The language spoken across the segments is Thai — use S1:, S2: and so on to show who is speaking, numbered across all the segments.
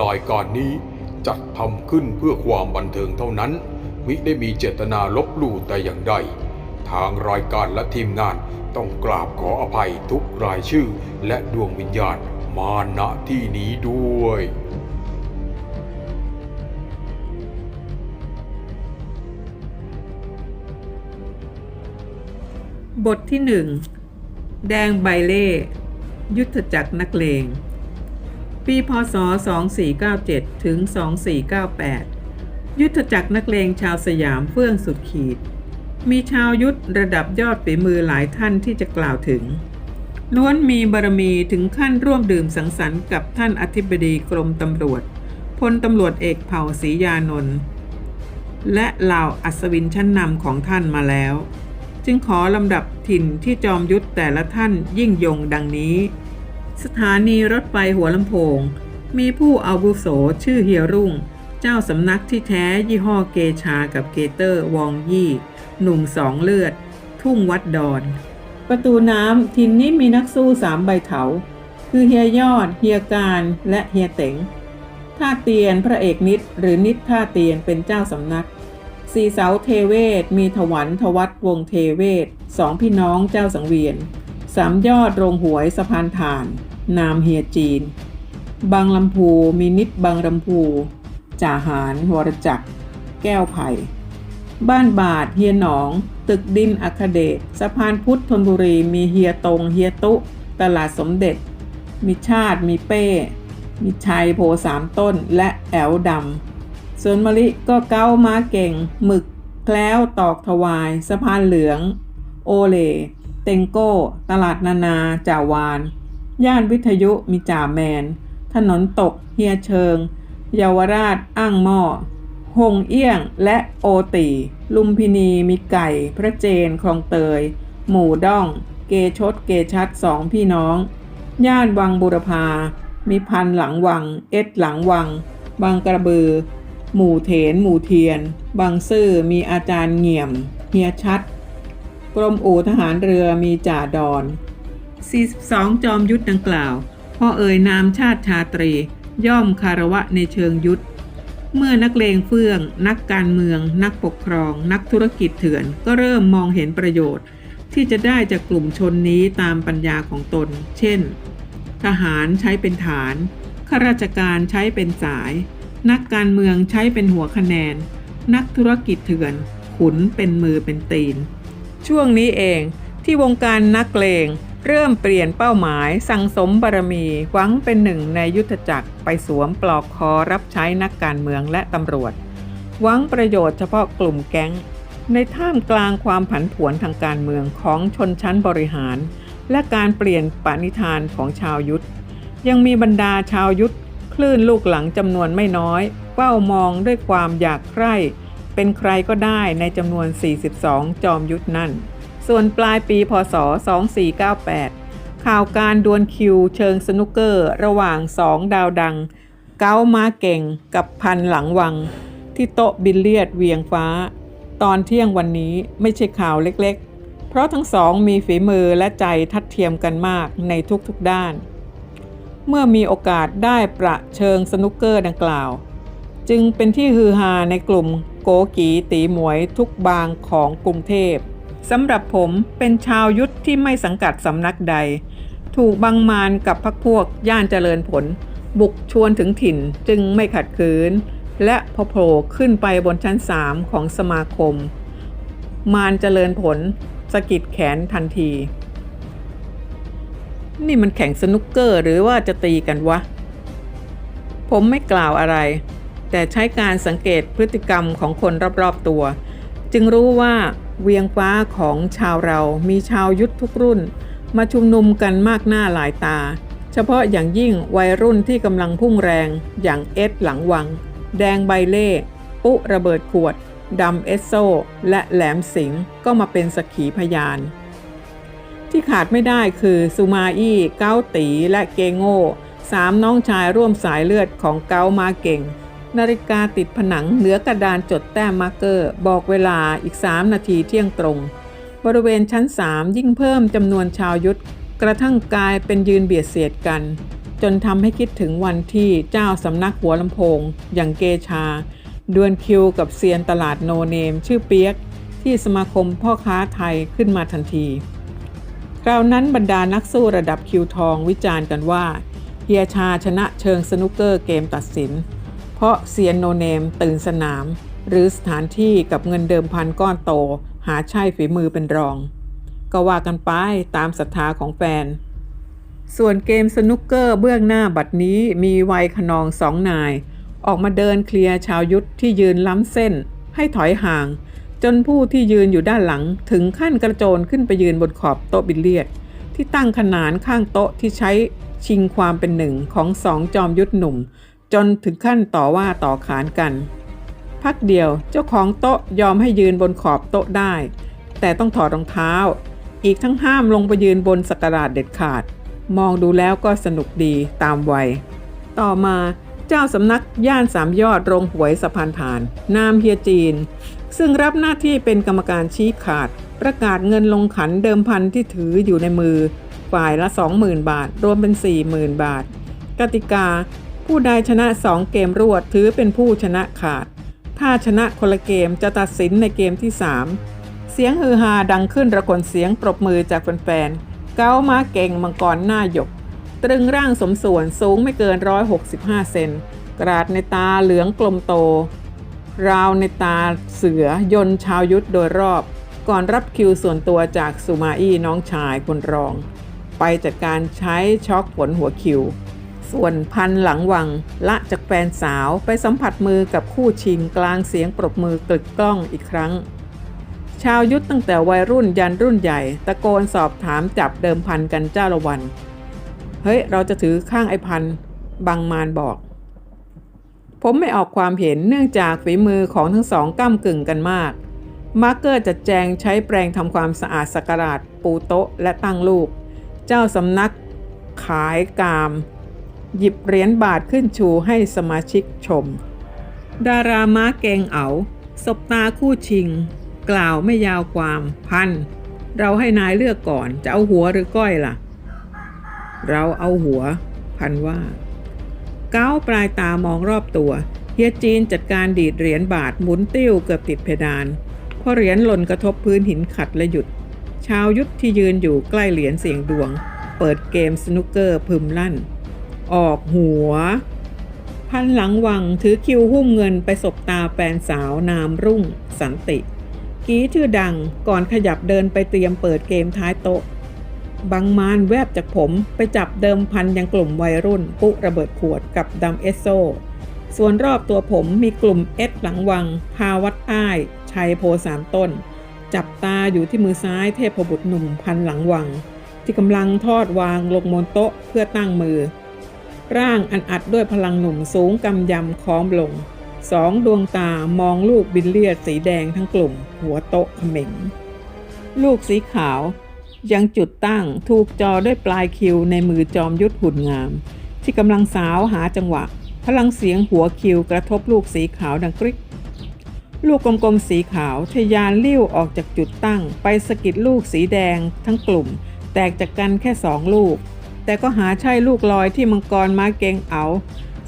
S1: รายการนี้จัดทำขึ้นเพื่อความบันเทิงเท่านั้น มิได้มีเจตนาลบลู่แต่อย่างใด ทางรายการและทีมงานต้องกราบขออภัยทุกรายชื่อและดวงวิญญาณมาณที่นี้ด้วย
S2: บทที่หนึ่งแดงใบเล่ ยุทธจักรนักเลง ปีพศ 2497 ถึง 2498 ยุทธจักรนักเลงชาวสยามเฟื่องสุดขีด มีชาวยุทธระดับยอดฝีมือหลายท่านที่จะกล่าวถึง ล้วนมีบารมีถึงขั้นร่วมดื่มสังสรรค์กับท่านอธิบดีกรมตำรวจพลตำรวจเอกเผ่าศรียานนท์และเหล่าอัศวินชั้นนำของท่านมาแล้ว จึงขอลำดับถิ่นที่จอมยุทธแต่ละท่านยิ่งยงดังนี้ สถานีรถไฟหัวลำโพง มีผู้อาวุโสชื่อเฮียรุ่ง เจ้าสำนักที่แท้ยี่ห้อเกชากับเกเตอร์วองยี่ หนุ่มสองเลือด ทุ่งวัดดอน ประตูน้ำทินนี้มีนักสู้สามใบเถา คือเฮียยอด เฮียการและเฮียเต๋งท่าเตียนพระเอกนิดหรือนิดท่าเตียนเป็นเจ้าสำนักสีเสาเทเวศ มีถวันทวัตวงเทเวศสองพี่น้องเจ้าสังเวียน สามยอดโรงหวยสะพานถ่าน นามเฮียจีน บางลำพูมีนิดบางลำพูจ่าหารวรจักร แก้วไผ่ บ้านบาทเฮียหนอง ตึกดินอัคเดชสะพานพุทธธนบุรีมีเฮียตรงเฮียตุ ตลาดสมเด็จ มีชาติมีเป้ มีชัยโพสามต้นและแอวดำส่วนมะลิก็เก้าม้าเก่ง หมึกแคล้วตอกถวาย สะพานเหลือง โอเล เต็งโก้ ตลาดนานา จ่าวาน ย่านวิทยุมีจ่าแมน ถนนตก เฮียเชิง เยาวราช อ้างหม้อหงเอี้ยงและโอตี ลุมพินีมีไก่ พระเจน คลองเตย หมู่ด้อง เกชด เกชัดสองพี่น้อง ย่านวังบุรพา มีพันหลังวัง เอ็ดหลังวัง บางกระบือ หมู่เถน หมู่เทียน บางซื่อมีอาจารย์เงี่ยม เฮียชัด กรมอู่ทหารเรือมีจ่าดอน 42 จอมยุทธดังกล่าวพ่อเอ่ยนามชาติชาตรี ย่อมคารวะในเชิงยุทธเมื่อนักเลงเฟื่อง นักการเมือง นักปกครอง นักธุรกิจเถื่อน ก็เริ่มมองเห็นประโยชน์ ที่จะได้จากกลุ่มชนนี้ตามปัญญาของตน เช่น ทหารใช้เป็นฐาน ข้าราชการใช้เป็นสาย นักการเมืองใช้เป็นหัวคะแนน นักธุรกิจเถื่อน ขุนเป็นมือเป็นตีน ช่วงนี้เองที่วงการนักเลงเริ่มเปลี่ยนเป้าหมายสั่งสมบารมีหวังเป็นหนึ่งในยุทธจักรไปสวมปลอกคอรับใช้นักการเมืองและตำรวจ หวังประโยชน์เฉพาะกลุ่มแก๊ง ในท่ามกลางความผันผวนทางการเมืองของชนชั้นบริหาร และการเปลี่ยนปณิธานของชาวยุทธ ยังมีบรรดาชาวยุทธคลื่นลูกหลังจำนวนไม่น้อยเฝ้ามองด้วยความอยากใคร่ เป็นใครก็ได้ในจำนวน 42 จอมยุทธนั่น ส่วนปลายปีพศ 2498 ข่าวการดวลคิวเชิงสนุกเกอร์ระหว่างสองดาวดัง เก้ามาเก่งกับพันหลังวัง ที่โต๊ะบิลเลียดเวียงฟ้า ตอนเที่ยงวันนี้ไม่ใช่ข่าวเล็กๆ เพราะทั้งสองมีฝีมือและใจทัดเทียมกันมากในทุกๆด้าน เมื่อมีโอกาสได้ประเชิงสนุกเกอร์ดังกล่าว จึงเป็นที่ฮือฮาในกลุ่ม โกกีตีหมวยทุกบางของกรุงเทพสำหรับผมเป็นชาวยุทธที่ไม่สังกัดสำนักใด ถูกบังมานกับพักพวกย่านเจริญผล บุกชวนถึงถิ่นจึงไม่ขัดขืน และพอโผล่ขึ้นไปบนชั้นสามของสมาคม มารเจริญผลสะกิดแขนทันที นี่มันแข่งสนุกเกอร์หรือว่าจะตีกันวะ ผมไม่กล่าวอะไร แต่ใช้การสังเกตพฤติกรรมของคนรอบๆตัว จึงรู้ว่าเวียงฟ้าของชาวเรามีชาวยุทธทุกรุ่น มาชุมนุมกันมากหน้าหลายตา เฉพาะอย่างยิ่งวัยรุ่นที่กำลังพุ่งแรงอย่างเอ็ดหลังวัง แดงใบเล่ ปุ๊ระเบิดขวดดำเอสโซ และแหลมสิงก็มาเป็นสักขีพยาน ที่ขาดไม่ได้คือซูมาอี้เก้าตีและเกงโง่สามน้องชายร่วมสายเลือดของเกามาเก่ง นาฬิกาติดผนังเหนือกระดานจดแต้มมาร์เกอร์ บอกเวลาอีก 3 นาทีเที่ยงตรง บริเวณชั้น 3 ยิ่งเพิ่มจำนวนชาวยุทธกระทั่งกลายเป็นยืนเบียดเสียดกัน จนทำให้คิดถึงวันที่เจ้าสำนักหัวลำโพง อย่างเกชา ดวลคิวกับเซียนตลาดโนเนม ชื่อเปียก ที่สมาคมพ่อค้าไทยขึ้นมาทันทีคราวนั้นบรรดานักสู้ระดับคิวทองวิจารณ์กันว่าเฮียชาชนะเชิงสนุกเกอร์เกมตัดสิน ราะเซียนโนเนมตื่นสนาม หรือสถานที่กับเงินเดิมพันก้อนโต หาใช่ฝีมือเป็นรอง ก็ว่ากันไปตามศรัทธาของแฟน ส่วนเกมสนุกเกอร์เบื้องหน้าบัดนี้มีวัยขนองสองนาย ออกมาเดินเคลียร์ชาวยุทธที่ยืนล้ำเส้น ให้ถอยห่าง จนผู้ที่ยืนอยู่ด้านหลังถึงขั้นกระโจนขึ้นไปยืนบนขอบโต๊ะบิลเลียด ที่ตั้งขนานข้างโต๊ะที่ใช้ชิงความเป็นหนึ่งของสองจอมยุทธหนุ่ม จนถึงขั้นต่อว่าต่อขานกัน พักเดียวเจ้าของโต๊ะยอมให้ยืนบนขอบโต๊ะได้ แต่ต้องถอดรองเท้า อีกทั้งห้ามลงไปยืนบนสักการาดเด็ดขาด มองดูแล้วก็สนุกดีตามวัย ต่อมาเจ้าสำนักย่านสามยอดโรงหวยสะพานผ่าน นามเฮียจีน ซึ่งรับหน้าที่เป็นกรรมการชี้ขาด ประกาศเงินลงขันเดิมพันที่ถืออยู่ในมือ ฝ่ายละ 20,000 บาท รวมเป็น 40,000 บาท กติกา ผู้ใดชนะ 2 เกมรวดถือเป็นผู้ชนะขาด ถ้าชนะคนละเกมจะตัดสินในเกมที่ 3 เสียงฮือฮาดังขึ้นระคนเสียงปรบมือจากแฟนๆ เก้ามาเก่งมังกรหน้าหยก ตรึงร่างสมส่วนสูงไม่เกิน 165 เซน กราดในตาเหลืองกลมโต ราวในตาเสือยนชาวยุทธโดยรอบ ก่อนรับคิวส่วนตัวจากสุมาอี้น้องชายคนรอง ไปจัดการใช้ช็อกผลหัวคิว ส่วนพันหลังวัง ละจากแฟนสาวไปสัมผัสมือกับคู่ชิงกลางเสียงปรบมือกลึกกล้องอีกครั้ง ชาวยุทธตั้งแต่วัยรุ่นยันรุ่นใหญ่ ตะโกนสอบถามจับเดิมพันกันเจ้าละวัน เฮ้ย เราจะถือข้างไอพันบางมานบอก ผมไม่ออกความเห็นเนื่องจากฝีมือของทั้งสองก้ากึ่งกันมากมาร์เกอร์จัดแจงใช้แปรงทำความสะอาดสักการาดปูโต๊ะและตั้งลูก เจ้าสำนักขายกาม หยิบเหรียญบาทขึ้นชูให้สมาชิกชม ดาราม้าเกงเอาสบตาคู่ชิง กล่าวไม่ยาวความพัน เราให้นายเลือกก่อนจะเอาหัวหรือก้อยล่ะ เราเอาหัว พันว่า เก้าปลายตามองรอบตัวเฮียจีนจัดการดีดเหรียญบาทหมุนติ้วเกือบติดเพดานพอเหรียญหล่นกระทบพื้นหินขัดและหยุด ชาวยุทธที่ยืนอยู่ใกล้เหรียญเสียงดวง เปิดเกมสนุกเกอร์พึมลั่น ออกหัว พันหลังวังถือคิวหุ้มเงินไปสบตาแฟนสาวนามรุ่ง สันติ กี้ชื่อดังก่อนขยับเดินไปเตรียมเปิดเกมท้ายโต๊ะบางมานแวบจากผมไปจับเดิมพันยังกลุ่มวัยรุ่น ปุระเบิดขวดกับดัมเอสโซ ส่วนรอบตัวผมมีกลุ่มเอสหลังวัง พาวัดอ้าย ชัยโพสามต้น จับตาอยู่ที่มือซ้ายเทพบุตรหนุ่มพันหลังวัง ที่กำลังทอดวางลงบนโต๊ะเพื่อตั้งมือ ร่างอันอัดด้วยพลังหนุ่มสูงกำยำค้อมลง สองดวงตามองลูกบิลเลียดสีแดงทั้งกลุ่ม หัวโต๊ะเขม็ง ลูกสีขาว ยังจุดตั้งถูกจอด้วยปลายคิวในมือจอมยุทธหุ่นงาม ที่กำลังสาวหาจังหวะ พลังเสียงหัวคิวกระทบลูกสีขาวดังกริกลูกกลมๆสีขาวทยานลิ้วออกจากจุดตั้ง ไปสะกิดลูกสีแดงทั้งกลุ่ม แตกจากกันแค่สองลูก แต่ก็หาใช่ลูกลอยที่มังกรม้าเกงเอา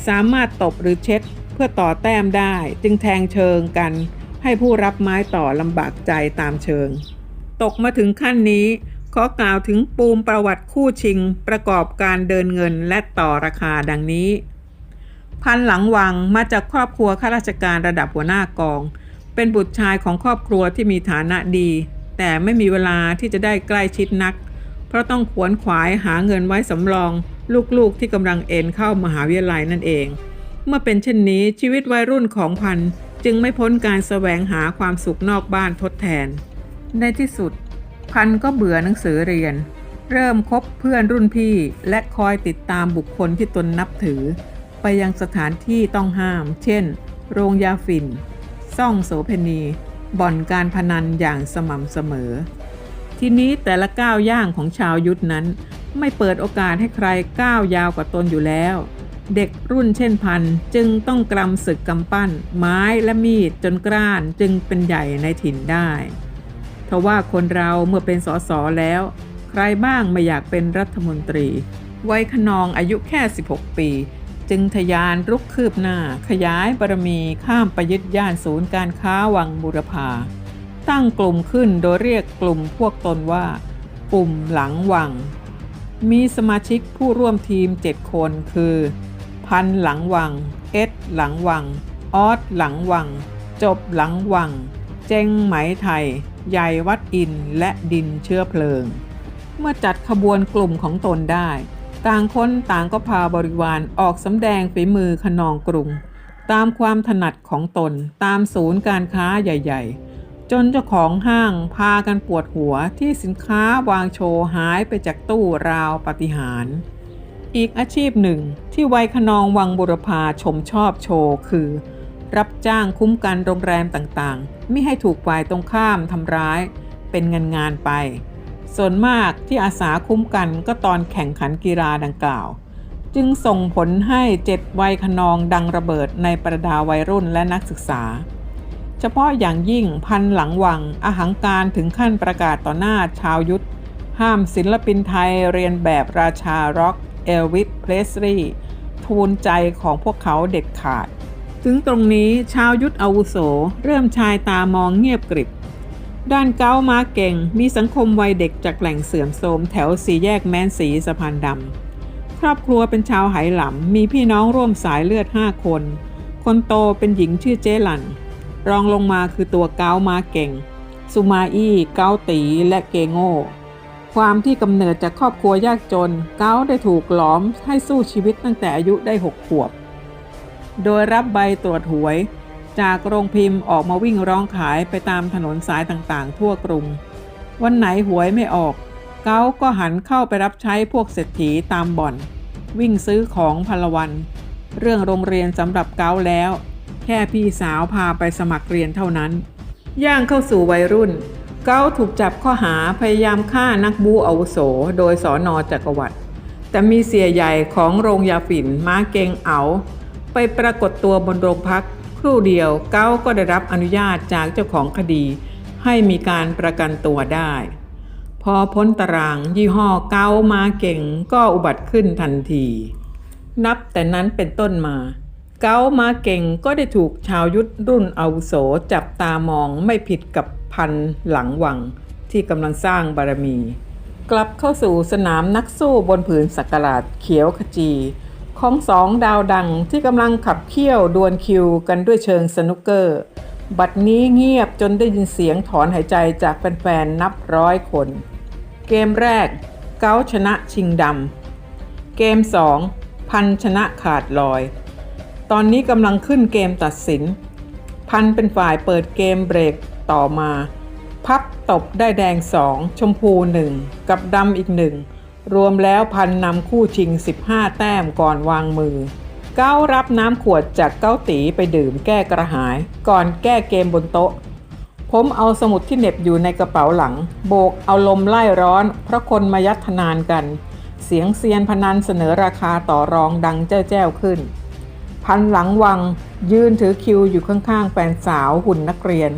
S2: สามารถตบหรือเช็ดเพื่อต่อแต้มได้ จึงแทงเชิงกัน ให้ผู้รับไม้ต่อลำบากใจตามเชิง ตกมาถึงขั้นนี้ขอกล่าวถึงปูมประวัติคู่ชิง ประกอบการเดินเงินและต่อราคาดังนี้ พันหลังวังมาจากครอบครัวข้าราชการระดับหัวหน้ากอง เป็นบุตรชายของครอบครัวที่มีฐานะดี แต่ไม่มีเวลาที่จะได้ใกล้ชิดนัก ราะต้องขวนขวายหาเงินไว้สำรอง ลูกๆที่กำลังเอ็นเข้ามหาวิทยาลัยนั่นเอง เมื่อเป็นเช่นนี้ชีวิตวัยรุ่นของพันจึงไม่พ้นการแสวงหาความสุขนอกบ้านทดแทน ในที่สุด พันก็เบื่อหนังสือเรียน เริ่มคบเพื่อนรุ่นพี่และคอยติดตามบุคคลที่ตนนับถือ ไปยังสถานที่ต้องห้าม เช่น โรงยาฝิ่น ซ่องโสเพณี บ่อนการพนันอย่างสม่ำเสมอ ทีนี้แต่ละก้าวย่างของชาวยุทธนั้น ไม่เปิดโอกาสให้ใครก้าวยาวกว่าตนอยู่แล้ว เด็กรุ่นเช่นพันจึงต้องกรำศึกกำปั้น ไม้และมีดจนกร้านจึงเป็นใหญ่ในถิ่นได้ทว่าคนเราเมื่อเป็นสสแล้ว ใครบ้างไม่อยากเป็นรัฐมนตรี วัยขนองอายุแค่ 16 ปี จึงทะยานรุกคืบหน้า ขยายบารมีข้ามไปยึดย่านศูนย์การค้าวังบุรพา ตั้งกลุ่มขึ้นโดยเรียกกลุ่มพวกตนว่า กลุ่มหลังวัง มีสมาชิกผู้ร่วมทีม 7 คนคือ พันหลังวัง เอ็ดหลังวัง ออสหลังวัง จบหลังวัง เจงไหมไทยใหญ่วัดอินและดินเชื้อเพลิง เมื่อจัดขบวนกลุ่มของตนได้ ต่างคนต่างก็พาบริวารออกสำแดงฝีมือขนองกรุง ตามความถนัดของตนตามศูนย์การค้าใหญ่ ๆ จนเจ้าของห้างพากันปวดหัวที่สินค้าวางโชว์หายไปจากตู้ราวปฏิหาร อีกอาชีพหนึ่งที่วัยขนองวังบุรพาชมชอบโชว์คือ รับจ้างคุ้มกันโรงแรมต่างๆ ไม่ให้ถูกฝ่ายตรงข้ามทำร้ายเป็นงานงานไป ส่วนมากที่อาสาคุ้มกันก็ตอนแข่งขันกีฬาดังกล่าว จึงส่งผลให้เจ็ดวัยขนองดังระเบิดในประดาวัยรุ่นและนักศึกษา เฉพาะอย่างยิ่งพันหลังวังอาหังการถึงขั้นประกาศต่อหน้าชาวยุทธ ห้ามศิลปินไทยเรียนแบบราชาร็อกเอลวิสเพลสลีทูลใจของพวกเขาเด็ดขาด ถึงตรงนี้ชาวยุทธอาวุโส เริ่มชายตามองเงียบกริบ ด้านเก้ามาเก่งมีสังคมวัยเด็กจากแหล่งเสื่อมโทรมแถวสี่แยกแม้นสีสะพานดำครอบครัวเป็นชาวไหหลำมีพี่น้องร่วมสายเลือด5คน คนโตเป็นหญิงชื่อเจหลัน รองลงมาคือตัวเก้ามาเก่งสุมาอี้เก้าตีและเกโง่ความที่กำเนิดจากครอบครัวยากจน เก้าได้ถูกหลอมให้สู้ชีวิตตั้งแต่อายุได้ 6 ขวบ โดยรับใบตรวจหวย จากโรงพิมพ์ออกมาวิ่งร้องขายไปตามถนนสายต่างๆ ทั่วกรุง วันไหนหวยไม่ออก เก้าก็หันเข้าไปรับใช้พวกเศรษฐีตามบ่อน วิ่งซื้อของพลวัน เรื่องโรงเรียนสำหรับเก้าแล้ว แค่พี่สาวพาไปสมัครเรียนเท่านั้น ย่างเข้าสู่วัยรุ่น เก้าถูกจับข้อหาพยายามฆ่านักบูอาวุโส โดยสอนอจักรวรรดิแต่มีเสียใหญ่ของโรงยาฝิ่นม้าเกงเอา ไปปรากฏตัวบนโรงพัก ครู่เดียวเก้าก็ได้รับอนุญาตจากเจ้าของคดี ให้มีการประกันตัวได้ พอพ้นตารางยี่ห้อเก้ามาเก่งก็อุบัติขึ้นทันที นับแต่นั้นเป็นต้นมา เกามาเก่งก็ได้ถูกชาวยุทธรุ่นอาวุโสจับตามองไม่ผิดกับพันหลังวังที่กำลังสร้างบารมี กลับเข้าสู่สนามนักสู้บนผืนสักการาดเขียวขจี ของสองดาวดังที่กำลังขับเคี่ยวดวลคิวกันด้วยเชิงสนุกเกอร์ บัดนี้เงียบจนได้ยินเสียงถอนหายใจจากแฟนๆนับร้อยคน เกมแรก เก้าชนะชิงดำเกม 2 พันชนะขาดลอย ตอนนี้กำลังขึ้นเกมตัดสิน พันเป็นฝ่ายเปิดเกมเบรกต่อมา พับตบได้แดง 2 ชมพูหนึ่งกับดำอีกหนึ่งรวมแล้วพันนำคู่ชิง 15 แต้มก่อนวางมือ เก้ารับน้ำขวดจากเก้าตีไปดื่มแก้กระหาย ก่อนแก้เกมบนโต๊ะ ผมเอาสมุดที่เน็บอยู่ในกระเป๋าหลัง โบกเอาลมไล่ร้อน เพราะคนมายัดทนานกัน เสียงเซียนพนันเสนอราคาต่อรองดังแจ้วๆขึ้น พันหลังวัง ยืนถือคิวอยู่ข้างๆแฟนสาวหุ่นนักเรียน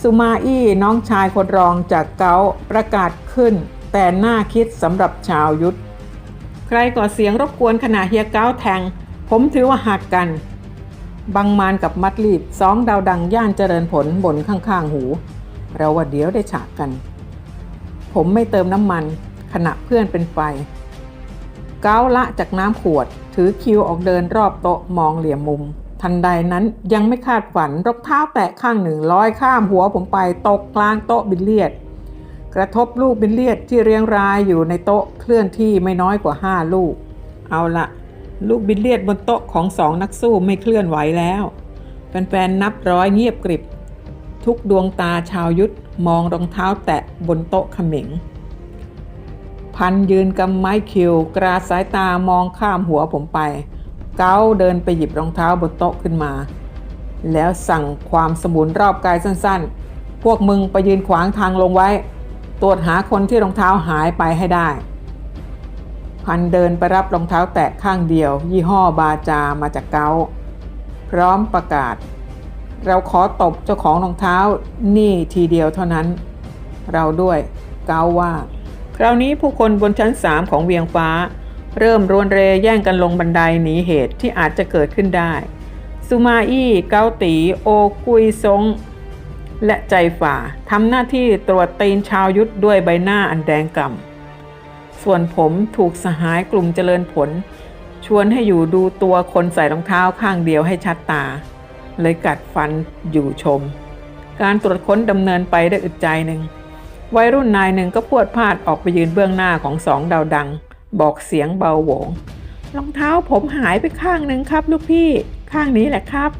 S2: สุมาอี้น้องชายคนรองจากเกาประกาศขึ้น แต่หน่าคิดสำหรับชาวยุทธ ใครก่อเสียงรบกวนขณะเฮียเก้าแทง ผมถือว่าหักกัน บังมานกับมัดลีดสองดาวดังย่านเจริญผลบนข้างๆหู เราว่าเดี๋ยวได้ฉากกัน ผมไม่เติมน้ำมันขณะเพื่อนเป็นไฟ เก้าละจากน้ำขวด ถือคิวออกเดินรอบโต๊ะมองเหลี่ยมมุม ทันใดนั้นยังไม่คาดฝันรองเท้าแตะข้างหนึ่งลอยข้ามหัวผมไปตกกลางโต๊ะบิลเลียด กระทบลูกบิลเลียดที่เรียงรายอยู่ในโต๊ะเคลื่อนที่ไม่น้อยกว่า5ลูก เอาละลูกบิลเลียดบนโต๊ะของสองนักสู้ไม่เคลื่อนไหวแล้วแฟนๆนับร้อยเงียบกริบ ทุกดวงตาชาวยุทธมองรองเท้าแตะบนโต๊ะเขม็ง พันยืนกำไม้คิว กราสายตามองข้ามหัวผมไป เก้าเดินไปหยิบรองเท้าบนโต๊ะขึ้นมา แล้วสั่งความสมุนรอบกายสั้นๆ พวกมึงไปยืนขวางทางลงไว้ ตรวจหาคนที่รองเท้าหายไปให้ได้ พันเดินไปรับรองเท้าแตะข้างเดียว ยี่ห้อบาจามาจากเก้า พร้อมประกาศ เราขอตบเจ้าของรองเท้านี่ทีเดียวเท่านั้น เราด้วยเก้าว่า คราวนี้ผู้คนบนชั้นสามของเวียงฟ้า เริ่มรวนเรแย่งกันลงบันไดหนีเหตุที่อาจจะเกิดขึ้นได้ซูมาอี้เกาตีโอกุยซงและใจฝ่าทำหน้าที่ตรวจตีนชาวยุทธด้วยใบหน้าอันแดงกล่ำส่วนผมถูกสหายกลุ่มเจริญผล ชวนให้อยู่ดูตัวคนใส่รองเท้าข้างเดียวให้ชัดตา เลยกัดฟันอยู่ชม การตรวจค้นดำเนินไปได้อึดใจหนึ่ง วัยรุ่นนายหนึ่งก็พวดพลาดออกไปยืนเบื้องหน้าของสองดาวดัง บอกเสียงเบาโหวงรองเท้าผมหายไปข้างหนึ่งครับลูกพี่ ข้างนี้แหละครับ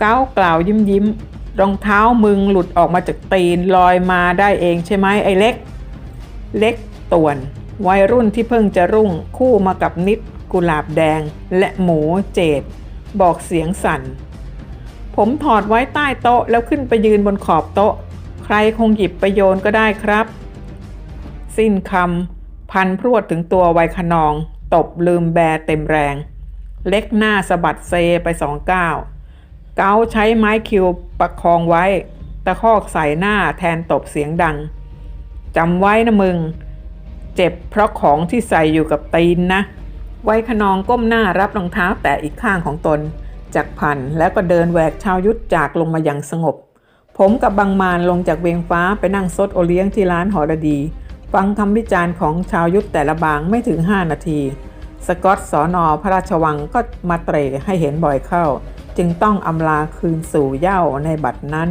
S2: เก้ากล่าวยิ้มยิ้มรองเท้ามึงหลุดออกมาจากตีนลอยมาได้เองใช่ไหมไอ้เล็ก เล็กต่วน วัยรุ่นที่เพิ่งจะรุ่งคู่มากับนิด กุหลาบแดง และหมูเจดบอกเสียงสั่น ผมถอดไว้ใต้โต๊ะแล้วขึ้นไปยืนบนขอบโต๊ะ ใครคงหยิบไปโยนก็ได้ครับ สิ้นคำพันพรวดถึงตัวไวขนอง ตบลืมแบเต็มแรง เล็กหน้าสะบัดเซไปสองก้าวเกาใช้ไม้คิวประคองไว้ ตะคอกใส่หน้าแทนตบเสียงดังจำไว้นะมึง เจ็บเพราะของที่ใส่อยู่กับตีนนะ ไวยขนองก้มหน้ารับรองเท้าแตะอีกข้างของตนจากพันแล้วก็เดินแหวกชาวยุทธจากลงมาอย่างสงบ ผมกับบางมานลงจากเวียงฟ้าไปนั่งซดโอเลี้ยงที่ร้านหอระดี ฟังคำวิจารณ์ของชาวยุทธแต่ละบางไม่ถึง 5 นาที สกอตสอนอพระราชวังก็มาเตะให้เห็นบ่อยเข้า จึงต้องอำลาคืนสู่เย้าในบัดนั้น